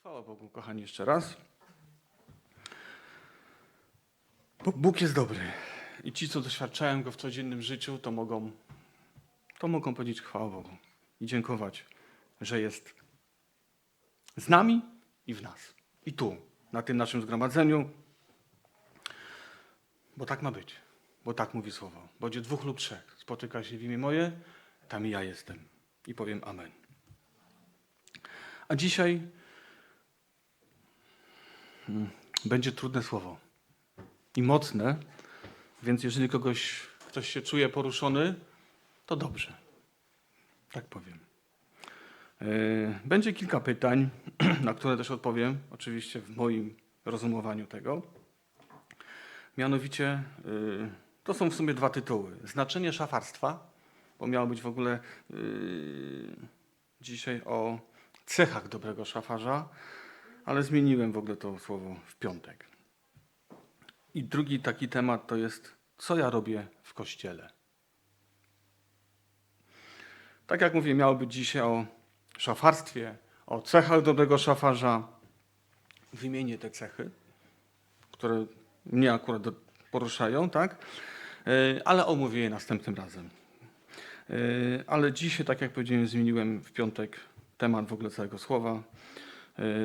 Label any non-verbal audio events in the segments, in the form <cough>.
Chwała Bogu, kochani, jeszcze raz. Bo Bóg jest dobry. I ci, co doświadczają Go w codziennym życiu, to mogą, to mogą powiedzieć chwała Bogu i dziękować, że jest z nami i w nas. I tu, na tym naszym zgromadzeniu. Bo tak ma być. Bo tak mówi Słowo. Bo gdzie dwóch lub trzech spotyka się w imię moje, tam i ja jestem. I powiem Amen. A dzisiaj będzie trudne słowo i mocne, więc jeżeli kogoś, ktoś się czuje poruszony, to dobrze. Tak powiem. Yy, Będzie kilka pytań, <clears throat> na które też odpowiem, oczywiście w moim rozumowaniu tego. Mianowicie, yy, to są w sumie dwa tytuły. Znaczenie szafarstwa, bo miało być w ogóle yy, dzisiaj o cechach dobrego szafarza, ale zmieniłem w ogóle to słowo w piątek. I drugi taki temat to jest, co ja robię w kościele. Tak jak mówię, miało być dzisiaj o szafarstwie, o cechach dobrego szafarza. Wymienię te cechy, które mnie akurat poruszają, tak? Yy, Ale omówię je następnym razem. Yy, Ale dzisiaj, tak jak powiedziałem, zmieniłem w piątek temat w ogóle całego słowa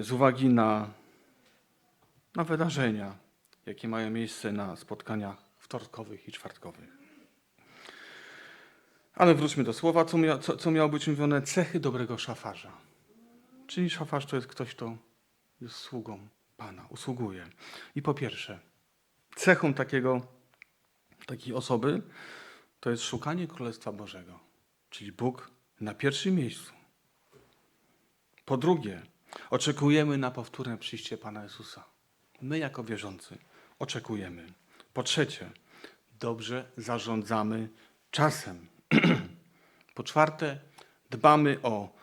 z uwagi na, na wydarzenia, jakie mają miejsce na spotkaniach wtorkowych i czwartkowych. Ale wróćmy do słowa, co, mia, co, co miało być mówione, cechy dobrego szafarza. Czyli szafarz to jest ktoś, kto jest sługą Pana, usługuje. I po pierwsze, cechą takiego, takiej osoby to jest szukanie Królestwa Bożego, czyli Bóg na pierwszym miejscu. Po drugie, oczekujemy na powtórne przyjście Pana Jezusa. My, jako wierzący, oczekujemy. Po trzecie, dobrze zarządzamy czasem. <clears throat> po czwarte, dbamy o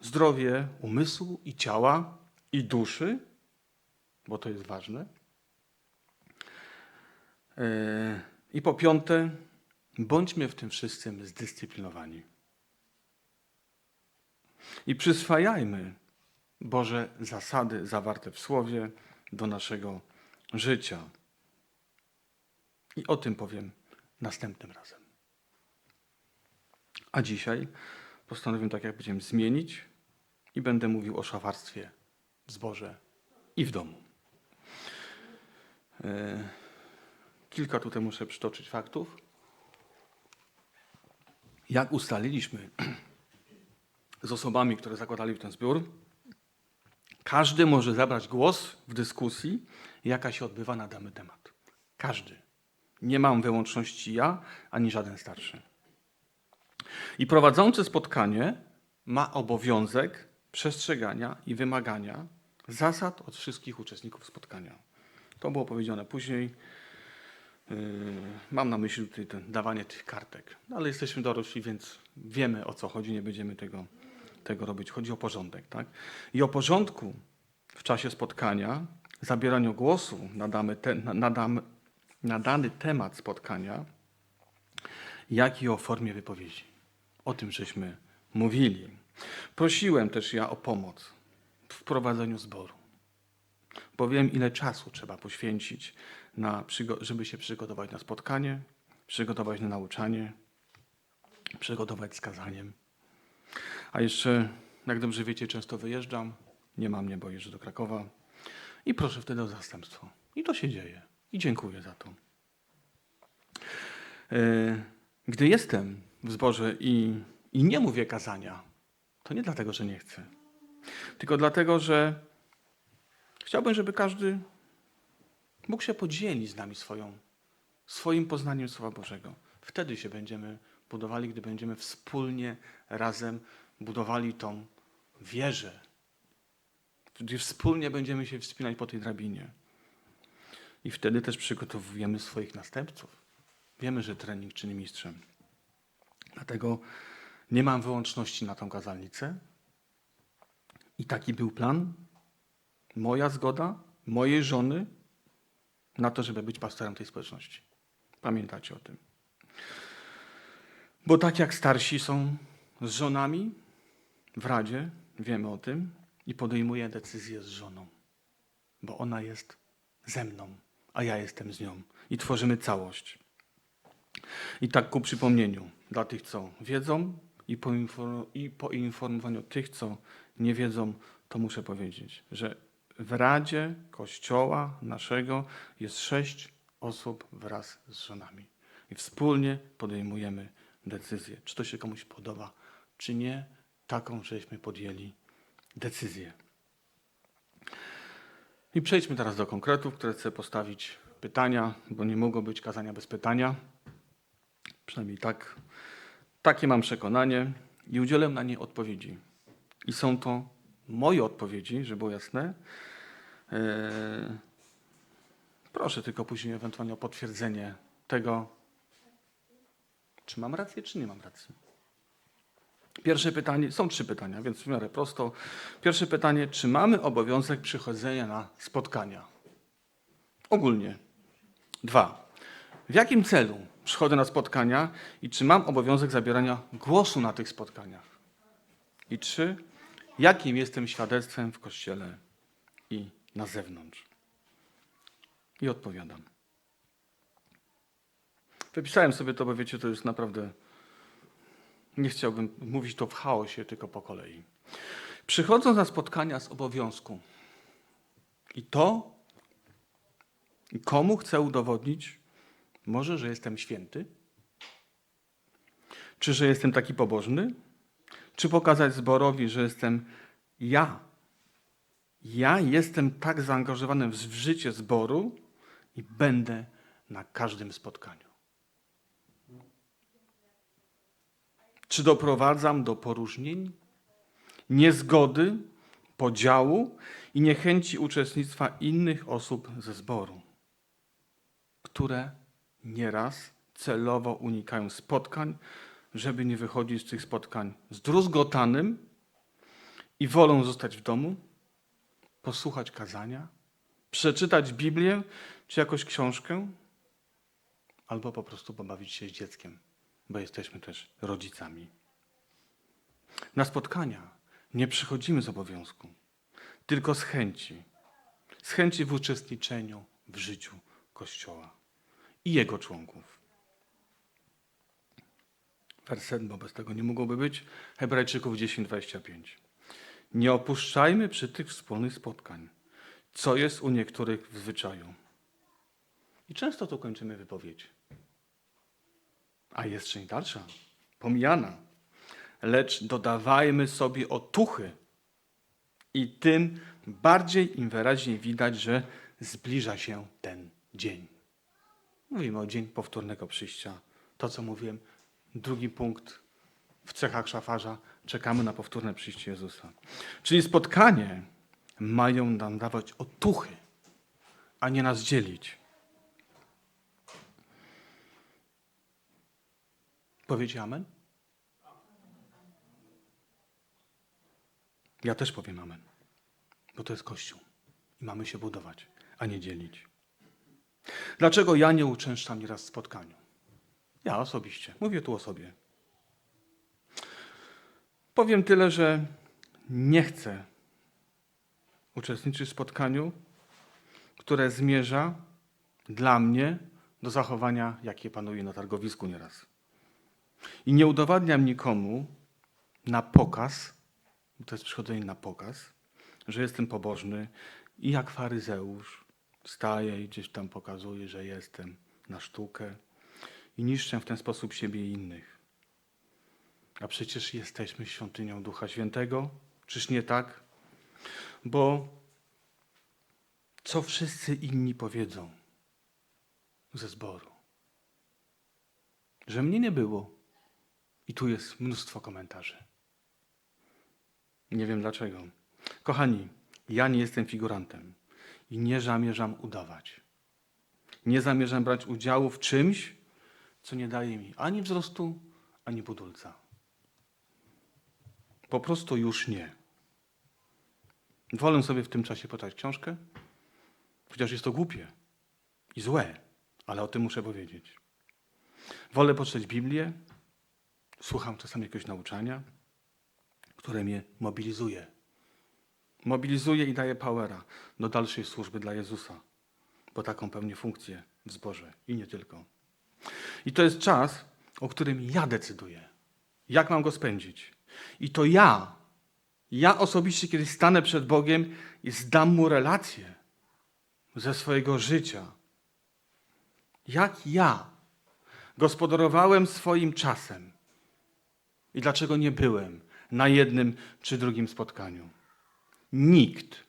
zdrowie umysłu i ciała i duszy, bo to jest ważne. Yy, I po piąte, bądźmy w tym wszystkim zdyscyplinowani. I przyswajajmy Boże zasady zawarte w Słowie do naszego życia. I o tym powiem następnym razem. A dzisiaj postanowię, tak jak powiedziałem, zmienić i będę mówił o szafarstwie w zborze i w domu. E, Kilka tutaj muszę przytoczyć faktów. Jak ustaliliśmy <clears throat> z osobami, które zakładali w ten zbiór, każdy może zabrać głos w dyskusji, jaka się odbywa na dany temat. Każdy. Nie mam wyłączności ja, ani żaden starszy. I prowadzący spotkanie ma obowiązek przestrzegania i wymagania zasad od wszystkich uczestników spotkania. To było powiedziane później. Yy, Mam na myśli tutaj dawanie tych kartek. Ale jesteśmy dorośli, więc wiemy o co chodzi, nie będziemy tego, tego robić. Chodzi o porządek. Tak? I o porządku w czasie spotkania, zabieraniu głosu na, damy te, na, na, dam- na dany temat spotkania, jak i o formie wypowiedzi. O tym żeśmy mówili. Prosiłem też ja o pomoc w prowadzeniu zboru, bo wiem, ile czasu trzeba poświęcić, na, żeby się przygotować na spotkanie, przygotować na nauczanie, przygotować z kazaniem. A jeszcze, jak dobrze wiecie, często wyjeżdżam, nie ma mnie, bo jeżdżę do Krakowa i proszę wtedy o zastępstwo. I to się dzieje. I dziękuję za to. E, Gdy jestem w zborze i, i nie mówię kazania, to nie dlatego, że nie chcę, tylko dlatego, że chciałbym, żeby każdy mógł się podzielić z nami swoją, swoim poznaniem Słowa Bożego. Wtedy się będziemy budowali, gdy będziemy wspólnie, razem budowali tą wierzę, gdzie wspólnie będziemy się wspinać po tej drabinie. I wtedy też przygotowujemy swoich następców. Wiemy, że trening czyni mistrzem. Dlatego nie mam wyłączności na tą kazalnicę. I taki był plan. Moja zgoda, mojej żony na to, żeby być pastorem tej społeczności. Pamiętacie o tym. Bo tak jak starsi są z żonami w radzie, wiemy o tym, i podejmuję decyzję z żoną, bo ona jest ze mną, a ja jestem z nią i tworzymy całość. I tak ku przypomnieniu dla tych, co wiedzą i po, infor- i po informowaniu tych, co nie wiedzą, to muszę powiedzieć, że w Radzie Kościoła naszego jest sześć osób wraz z żonami. I wspólnie podejmujemy decyzję, czy to się komuś podoba, czy nie, taką żeśmy podjęli decyzję. I przejdźmy teraz do konkretów, które chcę postawić pytania, bo nie mogą być kazania bez pytania. Przynajmniej tak, takie mam przekonanie i udzielę na nie odpowiedzi. I są to moje odpowiedzi, żeby było jasne. Eee, proszę tylko później ewentualnie o potwierdzenie tego, czy mam rację, czy nie mam racji. Pierwsze pytanie, są trzy pytania, więc w miarę prosto. Pierwsze pytanie, czy mamy obowiązek przychodzenia na spotkania? Ogólnie. Dwa. W jakim celu przychodzę na spotkania i czy mam obowiązek zabierania głosu na tych spotkaniach? I trzy. Jakim jestem świadectwem w kościele i na zewnątrz? I odpowiadam. Wypisałem sobie to, bo wiecie, to jest naprawdę. Nie chciałbym mówić to w chaosie, tylko po kolei. Przychodząc na spotkania z obowiązku, i to, komu chcę udowodnić, może, że jestem święty, czy że jestem taki pobożny, czy pokazać zborowi, że jestem ja. Ja jestem tak zaangażowany w życie zboru i będę na każdym spotkaniu. Czy doprowadzam do poróżnień, niezgody, podziału i niechęci uczestnictwa innych osób ze zboru, które nieraz celowo unikają spotkań, żeby nie wychodzić z tych spotkań zdruzgotanym i wolą zostać w domu, posłuchać kazania, przeczytać Biblię czy jakąś książkę, albo po prostu pobawić się z dzieckiem, bo jesteśmy też rodzicami. Na spotkania nie przychodzimy z obowiązku, tylko z chęci. Z chęci w uczestniczeniu w życiu Kościoła i jego członków. Werset, bo bez tego nie mogłoby być. Hebrajczyków 10:25. Nie opuszczajmy przy tych wspólnych spotkań, co jest u niektórych w zwyczaju. I często tu kończymy wypowiedź. A jest część dalsza, pomijana. Lecz dodawajmy sobie otuchy i tym bardziej im wyraźniej widać, że zbliża się ten dzień. Mówimy o dzień powtórnego przyjścia. To, co mówiłem, drugi punkt w cechach szafarza. Czekamy na powtórne przyjście Jezusa. Czyli spotkanie mają nam dawać otuchy, a nie nas dzielić. Powiecie amen? Ja też powiem amen, bo to jest Kościół i mamy się budować, a nie dzielić. Dlaczego ja nie uczęszczam nieraz w spotkaniu? Ja osobiście, mówię tu o sobie. Powiem tyle, że nie chcę uczestniczyć w spotkaniu, które zmierza dla mnie do zachowania, jakie panuje na targowisku nieraz. I nie udowadniam nikomu na pokaz, bo to jest przychodzenie na pokaz, że jestem pobożny i jak faryzeusz wstaję i gdzieś tam pokazuję, że jestem na sztukę i niszczę w ten sposób siebie i innych. A przecież jesteśmy świątynią Ducha Świętego, czyż nie tak? Bo co wszyscy inni powiedzą ze zboru? Że mnie nie było. I tu jest mnóstwo komentarzy. Nie wiem dlaczego. Kochani, ja nie jestem figurantem i nie zamierzam udawać. Nie zamierzam brać udziału w czymś, co nie daje mi ani wzrostu, ani budulca. Po prostu już nie. Wolę sobie w tym czasie poczytać książkę, chociaż jest to głupie i złe, ale o tym muszę powiedzieć. Wolę poczytać Biblię, słucham czasami jakiegoś nauczania, które mnie mobilizuje. mobilizuje i daje powera do dalszej służby dla Jezusa, bo taką pełni funkcję w zborze i nie tylko. I to jest czas, o którym ja decyduję, jak mam go spędzić. I to ja, ja osobiście kiedyś stanę przed Bogiem i zdam mu relację ze swojego życia. Jak ja gospodarowałem swoim czasem i dlaczego nie byłem na jednym czy drugim spotkaniu. Nikt,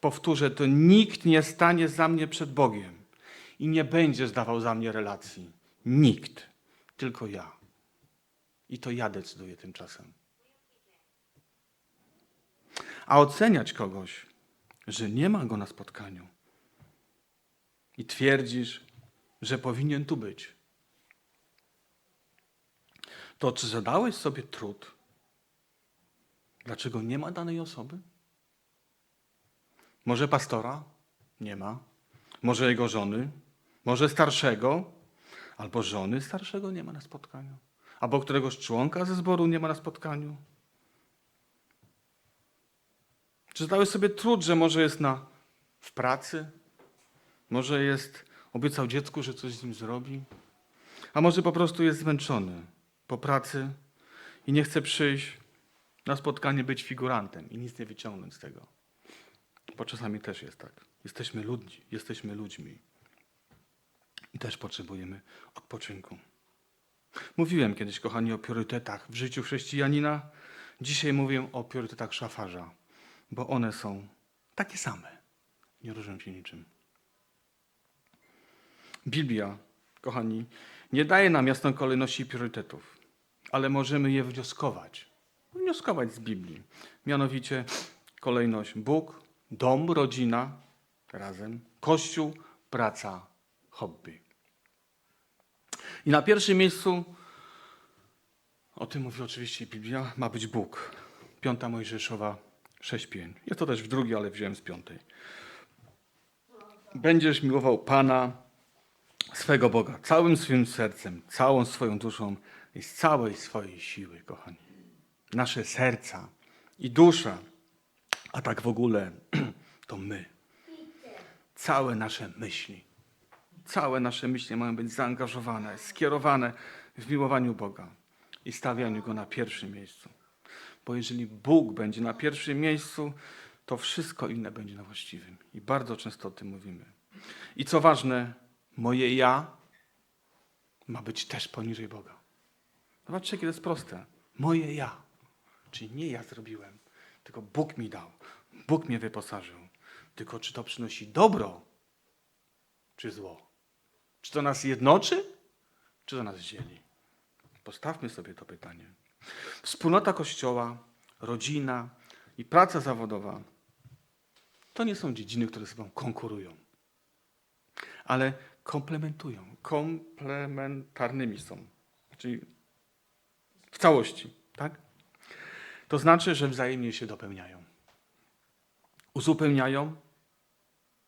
powtórzę to, nikt nie stanie za mnie przed Bogiem i nie będzie zdawał za mnie relacji. Nikt, tylko ja. I to ja decyduję tymczasem. A oceniać kogoś, że nie ma go na spotkaniu i twierdzisz, że powinien tu być, to czy zadałeś sobie trud, dlaczego nie ma danej osoby? Może pastora? Nie ma. Może jego żony? Może starszego? Albo żony starszego nie ma na spotkaniu? Albo któregoś członka ze zboru nie ma na spotkaniu? Czy zadałeś sobie trud, że może jest na, w pracy? Może jest, obiecał dziecku, że coś z nim zrobi? A może po prostu jest zmęczony po pracy i nie chce przyjść na spotkanie być figurantem i nic nie wyciągnąć z tego. Bo czasami też jest tak. Jesteśmy ludzi, jesteśmy ludźmi. I też potrzebujemy odpoczynku. Mówiłem kiedyś, kochani, o priorytetach w życiu chrześcijanina. Dzisiaj mówię o priorytetach szafarza, bo one są takie same. Nie różnią się niczym. Biblia, kochani, nie daje nam jasnej kolejności priorytetów, ale możemy je wnioskować. Wnioskować z Biblii. Mianowicie kolejność Bóg, dom, rodzina razem, kościół, praca, hobby. I na pierwszym miejscu, o tym mówi oczywiście Biblia, ma być Bóg. Piąta Mojżeszowa 6.5. Jest to też w drugiej, ale wziąłem z piątej. Będziesz miłował Pana, swego Boga, całym swym sercem, całą swoją duszą i z całej swojej siły, kochani. Nasze serca i dusza, a tak w ogóle <clears throat> to my. Całe nasze myśli, całe nasze myśli mają być zaangażowane, skierowane w miłowaniu Boga i stawianiu Go na pierwszym miejscu. Bo jeżeli Bóg będzie na pierwszym miejscu, to wszystko inne będzie na właściwym. I bardzo często o tym mówimy. I co ważne, moje ja ma być też poniżej Boga. Zobaczcie, jakie to jest proste. Moje ja. Czyli nie ja zrobiłem, tylko Bóg mi dał. Bóg mnie wyposażył. Tylko czy to przynosi dobro, czy zło? Czy to nas jednoczy, czy to nas dzieli? Postawmy sobie to pytanie. Wspólnota Kościoła, rodzina i praca zawodowa to nie są dziedziny, które ze sobą konkurują, ale komplementują, komplementarnymi są. Czyli w całości, tak? To znaczy, że wzajemnie się dopełniają. Uzupełniają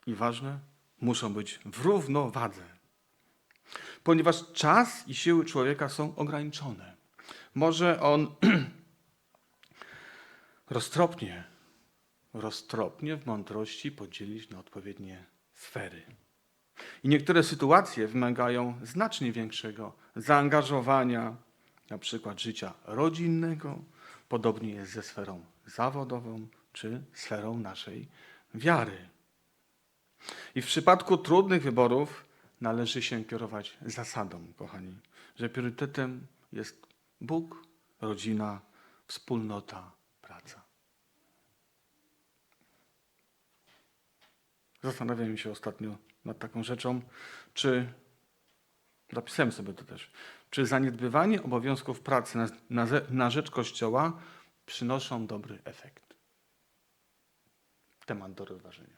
i ważne, muszą być w równowadze. Ponieważ czas i siły człowieka są ograniczone. Może on <clears throat> roztropnie, roztropnie w mądrości podzielić na odpowiednie sfery. I niektóre sytuacje wymagają znacznie większego zaangażowania, na przykład życia rodzinnego, podobnie jest ze sferą zawodową czy sferą naszej wiary. I w przypadku trudnych wyborów należy się kierować zasadą, kochani, że priorytetem jest Bóg, rodzina, wspólnota, praca. Zastanawiałem się ostatnio nad taką rzeczą, czy zapisałem sobie to też, czy zaniedbywanie obowiązków pracy na, na, na rzecz Kościoła przynoszą dobry efekt. Temat do rozważenia.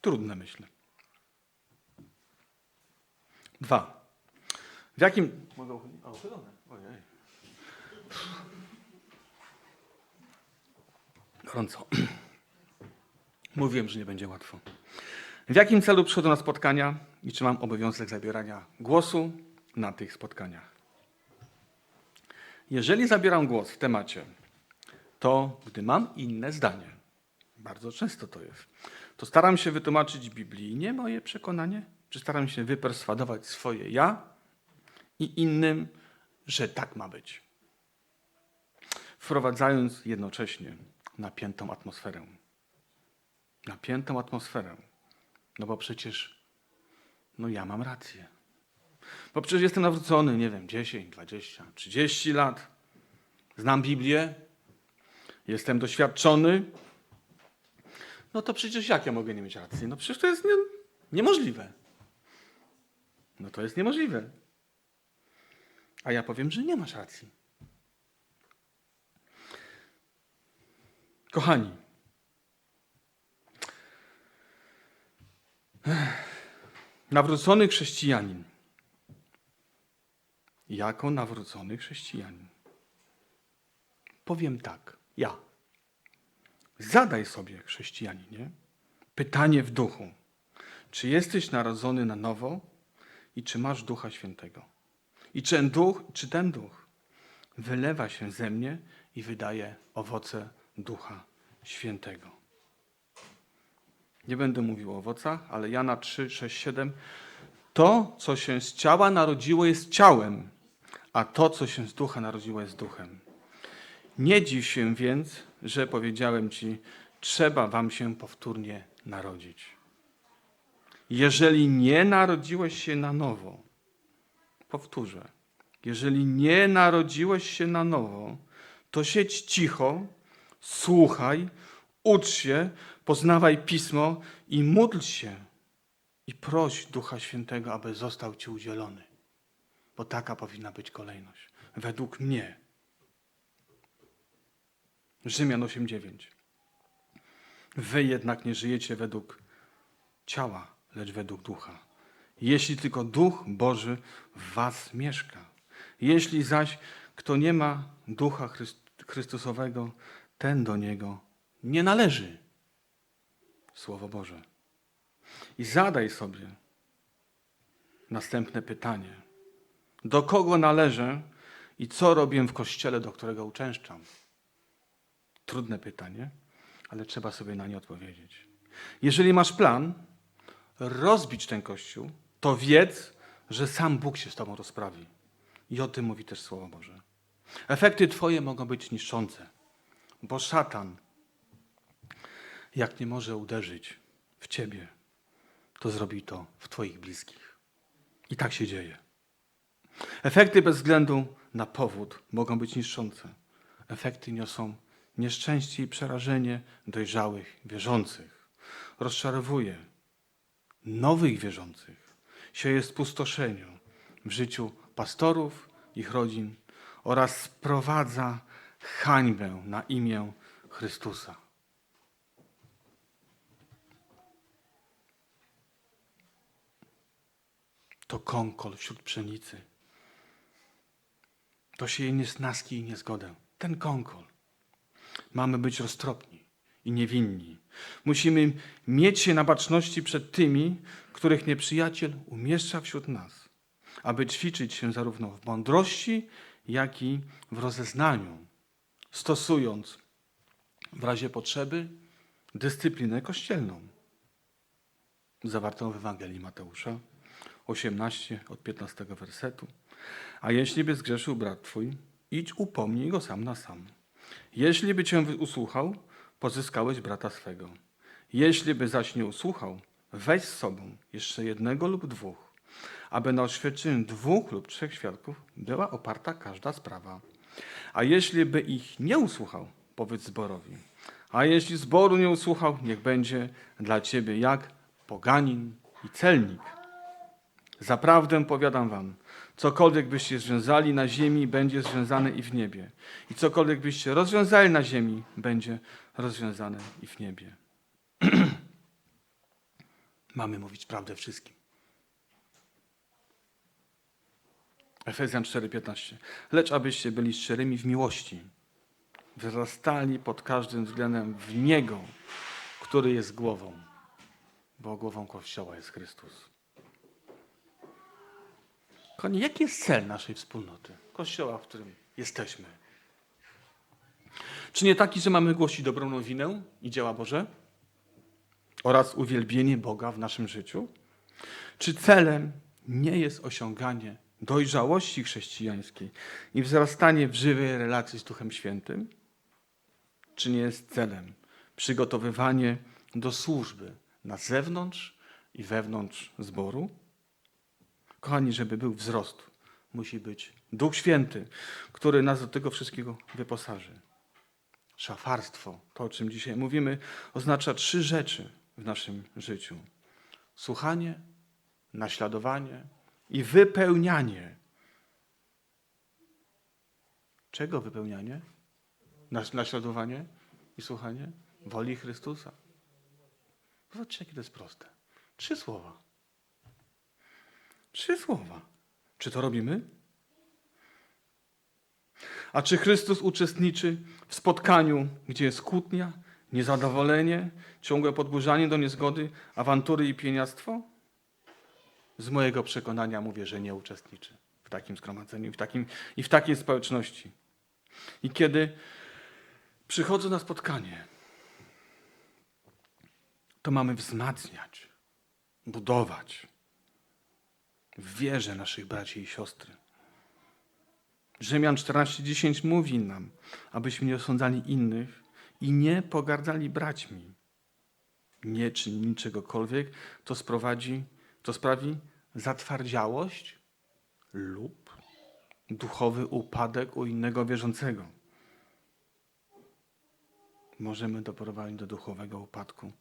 Trudne, myślę. Dwa. W jakim. Mogę uchylić? O. Ojej. Gorąco. <clears throat> Mówiłem, że nie będzie łatwo. W jakim celu przychodzę na spotkania i czy mam obowiązek zabierania głosu na tych spotkaniach? Jeżeli zabieram głos w temacie to gdy mam inne zdanie, bardzo często to jest, to staram się wytłumaczyć biblijnie moje przekonanie, czy staram się wyperswadować swoje ja i innym, że tak ma być. Wprowadzając jednocześnie napiętą atmosferę. Napiętą atmosferę. No bo przecież, no ja mam rację. Bo przecież jestem nawrócony, nie wiem, 10, 20, 30 lat. Znam Biblię. Jestem doświadczony. No to przecież jak ja mogę nie mieć racji? No przecież to jest nie, niemożliwe. No to jest niemożliwe. A ja powiem, że nie masz racji. Kochani, nawrócony chrześcijanin, jako nawrócony chrześcijanin, powiem tak, ja. Zadaj sobie, chrześcijaninie, pytanie w duchu. Czy jesteś narodzony na nowo i czy masz Ducha Świętego? I czy ten duch, czy ten duch wylewa się ze mnie i wydaje owoce Ducha Świętego? Nie będę mówił o owocach, ale Jana 3, 6, 7. To, co się z ciała narodziło, jest ciałem, a to, co się z ducha narodziło, jest duchem. Nie dziw się więc, że powiedziałem ci, trzeba wam się powtórnie narodzić. Jeżeli nie narodziłeś się na nowo, powtórzę, jeżeli nie narodziłeś się na nowo, to siedź cicho, słuchaj, ucz się, poznawaj pismo i módl się i proś Ducha Świętego, aby został ci udzielony. Bo taka powinna być kolejność. Według mnie. Rzymian 8:9. Wy jednak nie żyjecie według ciała, lecz według ducha. Jeśli tylko duch Boży w was mieszka. Jeśli zaś kto nie ma ducha Chryst- Chrystusowego, ten do niego nie należy. Słowo Boże. I zadaj sobie następne pytanie. Do kogo należę i co robię w kościele, do którego uczęszczam? Trudne pytanie, ale trzeba sobie na nie odpowiedzieć. Jeżeli masz plan rozbić ten kościół, to wiedz, że sam Bóg się z tobą rozprawi. I o tym mówi też Słowo Boże. Efekty twoje mogą być niszczące, bo szatan, jak nie może uderzyć w ciebie, to zrobi to w twoich bliskich. I tak się dzieje. Efekty bez względu na powód mogą być niszczące. Efekty niosą nieszczęście i przerażenie dojrzałych wierzących. Rozczarowuje nowych wierzących. Sieje spustoszeniu w życiu pastorów, ich rodzin oraz sprowadza hańbę na imię Chrystusa. To kąkol wśród pszenicy. To sieje niesnaski i niezgodę. Ten kąkol. Mamy być roztropni i niewinni. Musimy mieć się na baczności przed tymi, których nieprzyjaciel umieszcza wśród nas, aby ćwiczyć się zarówno w mądrości, jak i w rozeznaniu, stosując w razie potrzeby dyscyplinę kościelną, zawartą w Ewangelii Mateusza 18 od 15 wersetu. A jeśli by zgrzeszył brat twój, idź upomnij go sam na sam. Jeśli by cię usłuchał, pozyskałeś brata swego. Jeśli by zaś nie usłuchał, weź z sobą jeszcze jednego lub dwóch, aby na oświadczeniu dwóch lub trzech świadków była oparta każda sprawa. A jeśli by ich nie usłuchał, powiedz zborowi. A jeśli zboru nie usłuchał, niech będzie dla ciebie jak poganin i celnik. Zaprawdę powiadam wam, cokolwiek byście związali na ziemi, będzie związane i w niebie. I cokolwiek byście rozwiązali na ziemi, będzie rozwiązane i w niebie. <clears throat> Mamy mówić prawdę wszystkim. Efezjan 4:15. Lecz abyście byli szczerymi w miłości, wzrastali pod każdym względem w Niego, który jest głową, bo głową Kościoła jest Chrystus. Kochani, jaki jest cel naszej wspólnoty, Kościoła, w którym jesteśmy? Czy nie taki, że mamy głosić dobrą nowinę i dzieła Boże? Oraz uwielbienie Boga w naszym życiu? Czy celem nie jest osiąganie dojrzałości chrześcijańskiej i wzrastanie w żywej relacji z Duchem Świętym? Czy nie jest celem przygotowywanie do służby na zewnątrz i wewnątrz zboru? Kochani, żeby był wzrost, musi być Duch Święty, który nas do tego wszystkiego wyposaży. Szafarstwo, to o czym dzisiaj mówimy, oznacza trzy rzeczy w naszym życiu: słuchanie, naśladowanie i wypełnianie. Czego wypełnianie? Nas- Naśladowanie i słuchanie? Woli Chrystusa. Zobaczcie, jakie to jest proste. Trzy słowa. Trzy słowa. Czy to robimy? A czy Chrystus uczestniczy w spotkaniu, gdzie jest kłótnia, niezadowolenie, ciągłe podburzanie do niezgody, awantury i pieniactwo? Z mojego przekonania mówię, że nie uczestniczy w takim zgromadzeniu w, takim, i w takiej społeczności. I kiedy przychodzę na spotkanie, to mamy wzmacniać, budować w wierze naszych braci i siostry. Rzymian 14:10 mówi nam, abyśmy nie osądzali innych i nie pogardzali braćmi. Nie czynili czegokolwiek, co sprowadzi, co sprawi zatwardziałość lub duchowy upadek u innego wierzącego. Możemy doprowadzić do duchowego upadku.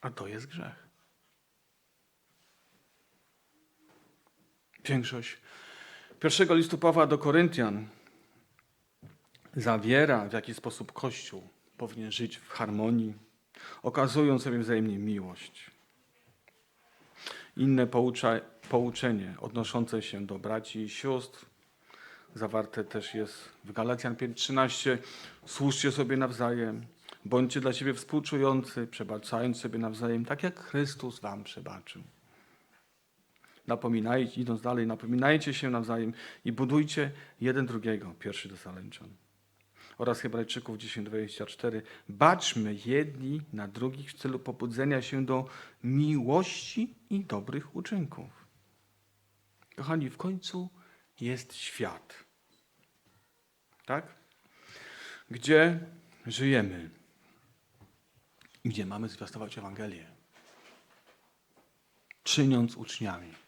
A to jest grzech. Większość pierwszego listu Pawła do Koryntian zawiera, w jaki sposób Kościół powinien żyć w harmonii, okazując sobie wzajemnie miłość. Inne poucza, pouczenie odnoszące się do braci i sióstr, zawarte też jest w Galacjan 5:13. Służcie sobie nawzajem, bądźcie dla siebie współczujący, przebaczając sobie nawzajem, tak jak Chrystus wam przebaczył. Napominajcie, idąc dalej, napominajcie się nawzajem i budujcie jeden drugiego. Pierwszy do Salęczan. Oraz Hebrajczyków 10:24. Baczmy jedni na drugich w celu pobudzenia się do miłości i dobrych uczynków. Kochani, w końcu jest świat. Tak? Gdzie żyjemy? Gdzie mamy zwiastować Ewangelię? Czyniąc uczniami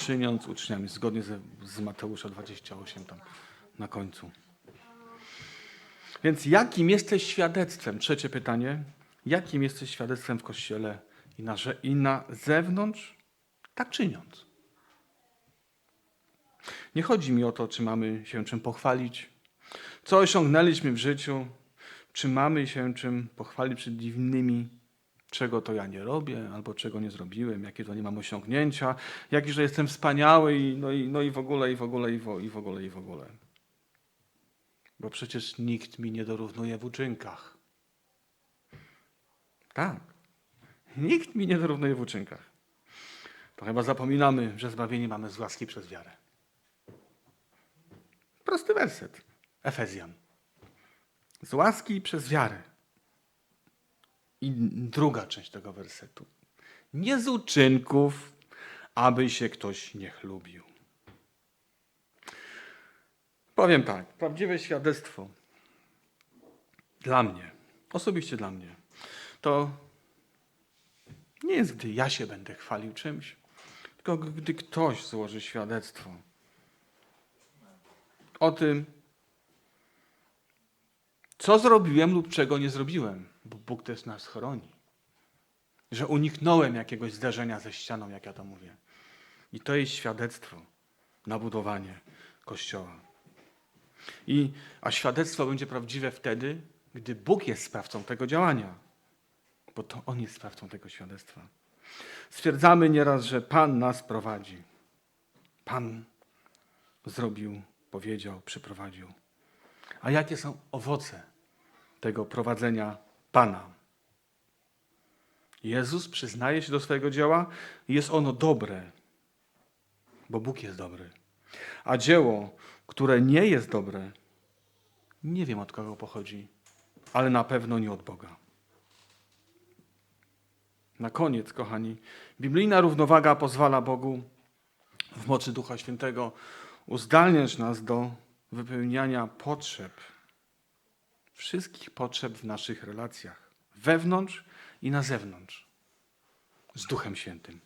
czyniąc uczniami, zgodnie ze, z Mateusza 28 tam na końcu. Więc jakim jesteś świadectwem? Trzecie pytanie. Jakim jesteś świadectwem w Kościele i na, i na zewnątrz? Tak czyniąc. Nie chodzi mi o to, czy mamy się czym pochwalić, co osiągnęliśmy w życiu, czy mamy się czym pochwalić przed innymi, czego to ja nie robię, albo czego nie zrobiłem, jakie to nie mam osiągnięcia, jaki, że jestem wspaniały i, no, i, no i w ogóle, i w ogóle, i w, i w ogóle, i w ogóle. Bo przecież nikt mi nie dorównuje w uczynkach. Tak. Nikt mi nie dorównuje w uczynkach. To chyba zapominamy, że zbawienie mamy z łaski przez wiarę. Prosty werset. Efezjan. Z łaski przez wiarę. I druga część tego wersetu. Nie z uczynków, aby się ktoś nie chlubił. Powiem tak, prawdziwe świadectwo dla mnie, osobiście dla mnie, to nie jest, gdy ja się będę chwalił czymś, tylko gdy ktoś złoży świadectwo o tym, co zrobiłem lub czego nie zrobiłem, bo Bóg też nas chroni. Że uniknąłem jakiegoś zderzenia ze ścianą, jak ja to mówię. I to jest świadectwo na budowanie Kościoła. I, a świadectwo będzie prawdziwe wtedy, gdy Bóg jest sprawcą tego działania, bo to On jest sprawcą tego świadectwa. Stwierdzamy nieraz, że Pan nas prowadzi. Pan zrobił, powiedział, przyprowadził. A jakie są owoce tego prowadzenia Pana? Jezus przyznaje się do swojego dzieła jest ono dobre, bo Bóg jest dobry. A dzieło, które nie jest dobre, nie wiem od kogo pochodzi, ale na pewno nie od Boga. Na koniec, kochani, biblijna równowaga pozwala Bogu w mocy Ducha Świętego uzdalniać nas do wypełniania potrzeb, wszystkich potrzeb w naszych relacjach, wewnątrz i na zewnątrz, z Duchem Świętym.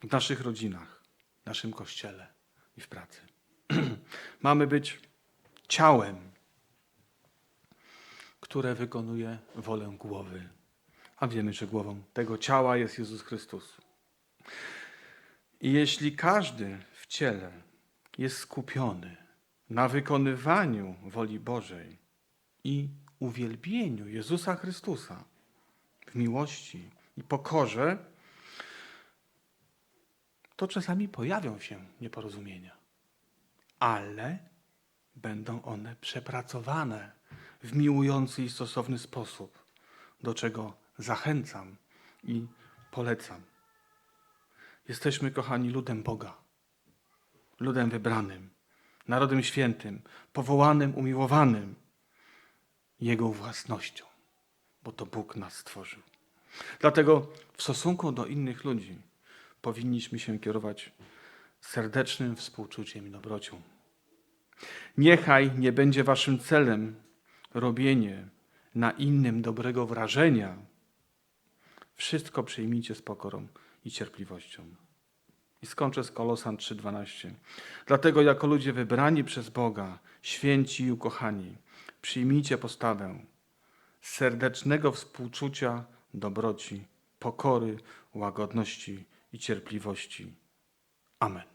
W naszych rodzinach, w naszym kościele i w pracy. <clears throat> Mamy być ciałem, które wykonuje wolę głowy. A wiemy, że głową tego ciała jest Jezus Chrystus. I jeśli każdy w ciele jest skupiony na wykonywaniu woli Bożej i uwielbieniu Jezusa Chrystusa w miłości i pokorze, to czasami pojawią się nieporozumienia, ale będą one przepracowane w miłujący i stosowny sposób, do czego zachęcam i polecam. Jesteśmy, kochani, ludem Boga, ludem wybranym, narodem świętym, powołanym, umiłowanym Jego własnością, bo to Bóg nas stworzył. Dlatego w stosunku do innych ludzi powinniśmy się kierować serdecznym współczuciem i dobrocią. Niechaj nie będzie waszym celem robienie na innym dobrego wrażenia. Wszystko przyjmijcie z pokorą i cierpliwością. I skończę z Kolosan 3:12. Dlatego jako ludzie wybrani przez Boga, święci i ukochani, przyjmijcie postawę serdecznego współczucia, dobroci, pokory, łagodności i cierpliwości. Amen.